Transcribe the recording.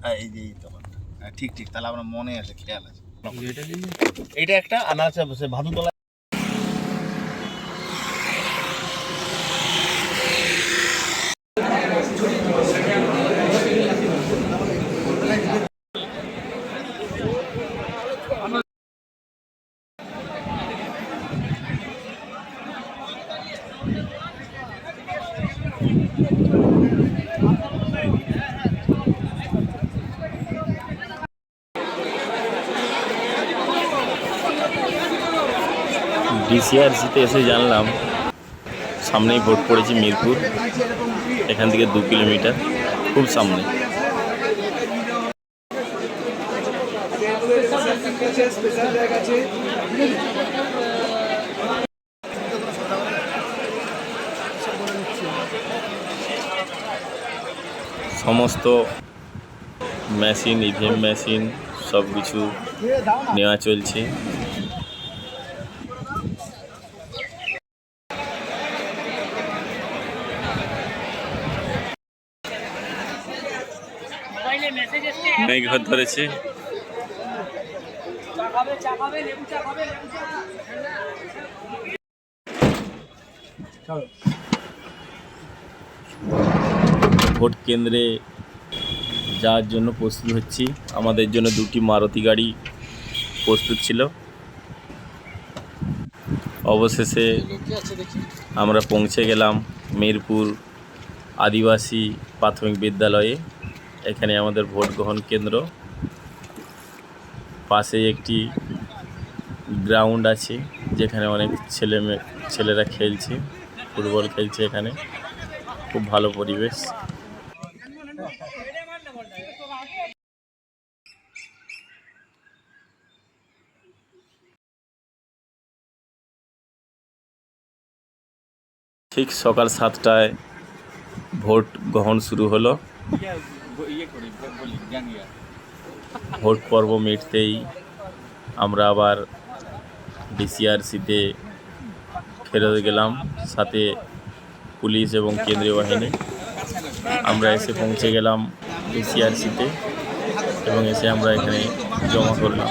হ্যাঁ, এই যে এই দোকানটা হ্যাঁ, ঠিক ঠিক তাহলে আমার মনে আছে খেয়াল আছে। এইটা একটা আনার আছে ভাদুতলা ডিসিআরসিতে এসে জানলাম, সামনেই ভোট পড়েছে মিরপুর, এখান থেকে দু কিলোমিটার, খুব সামনে। সমস্ত মেশিন ইভিএম মেশিন সব কিছু নেওয়া চলছে। মেঘ ধরেছে। ভোট কেন্দ্রে যাওয়ার জন্য প্রস্তুত হচ্ছি। আমাদের জন্য দুটি মারুতি গাড়ি প্রস্তুত ছিল। অবশেষে আমরা পৌঁছে গেলাম মিরপুর আদিবাসী প্রাথমিক বিদ্যালয়ে। এখানে আমাদের ভোট গ্রহণ কেন্দ্র। পাশে একটি গ্রাউন্ড আছে, যেখানে অনেক ছেলে ছেলেরা খেলছে, ফুটবল খেলছে এখানে। খুব ভালো পরিবেশ। ঠিক সকাল সাতটায় ভোট গ্রহণ শুরু হলো। ভোট পর্ব মিটতেই আমরা আবার ডিসিআরসিতে ফেরত গেলাম, সাথে পুলিশ এবং কেন্দ্রীয় বাহিনী। আমরা এসে পৌঁছে গেলাম ডিসিআরসিতে এবং এসে আমরা এখানে জমা করলাম।